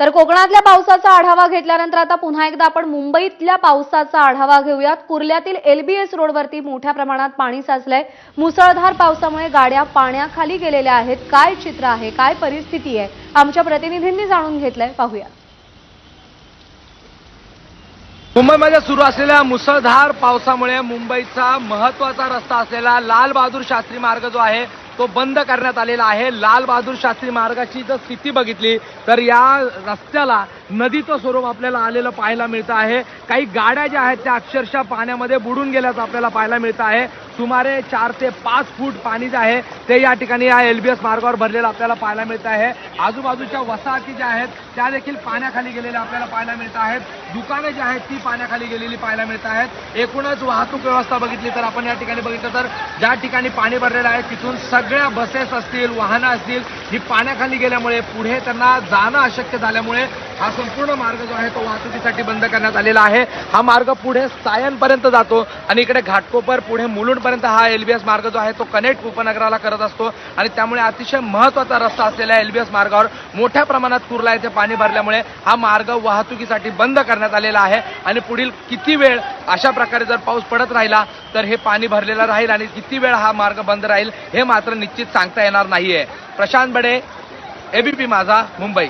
तर कोकणातल्या पावसाचा आढावा घेतल्यानंतर आता पुन्हा एकदा आपण मुंबईतल्या पावसाचा आढावा घेऊयात. कुर्ल्यातील एलबीएस रोडवरती मोठ्या प्रमाणात पाणी साचलंय. मुसळधार पावसामुळे गाड्या पाण्याखाली गेलेल्या आहेत. काय चित्र आहे? काय परिस्थिती आहे? आमच्या प्रतिनिधींनी जाणून घेतलंय. पाहूया. मुंबईमध्ये सुरू असलेल्या मुसळधार पावसामुळे मुंबईचा महत्त्वाचा रस्ता असलेला लाल बहादूर शास्त्री मार्ग जो आहे तो बंद करण्यात आलेला आहे. लाल बहादूर शास्त्री मार्गाची जर स्थिती बघितली तर या रस्त्याला नदीचं स्वरूप आपल्याला आलेलं पाहायला मिळतं आहे. काही गाड्या ज्या आहेत त्या अक्षरशः पाण्यामध्ये बुडून गेल्याचं आपल्याला पाहायला मिळतं आहे. सुमारे चार ते पाच फूट पाणी जे आहे ते या ठिकाणी या एलबीएस मार्गावर भरलेलं आपल्याला पाहायला मिळतं आहे. आजूबाजूच्या वसाहती ज्या आहेत त्या देखील पाण्याखाली गेलेल्या आपल्याला पाहायला मिळत आहेत. दुकानं जी आहेत ती पाण्याखाली गेलेली पाहायला मिळत आहेत. एकूणच वाहतूक व्यवस्था बघितली तर आपण या ठिकाणी बघितलं तर ज्या ठिकाणी पाणी भरलेलं आहे तिथून सगळ्या बसेस असतील वाहनं असतील ही पाण्याखाली गेल्यामुळे पुढे त्यांना जाणं अशक्य झाल्यामुळे हा संपूर्ण मार्ग जो आहे तो वाहतुकीसाठी बंद करण्यात आलेला आहे. हा मार्ग पुढे सायनपर्यंत जातो आणि इकडे घाटकोपर पुढे मुलुंडपर्यंत हा एलबीएस मार्ग जो आहे तो कनेक्ट उपनगराला करत असतो. आणि त्यामुळे अतिशय महत्त्वाचा रस्ता असलेल्या एलबीएस मार्गावर मोठ्या प्रमाणात कुर्ला येथे पाणी भरल्यामुळे हा मार्ग वाहतुकीसाठी बंद करण्यात आलेला आहे. आणि पुढील किती वेळ अशा प्रकारे जर पाऊस पडत राहिला तर हे पाणी भरलेलं राहील आणि किती वेळ हा मार्ग बंद राहील हे मात्र निश्चित सांगता येणार नाहीये. प्रशांत बडे एबीपी माझा मुंबई.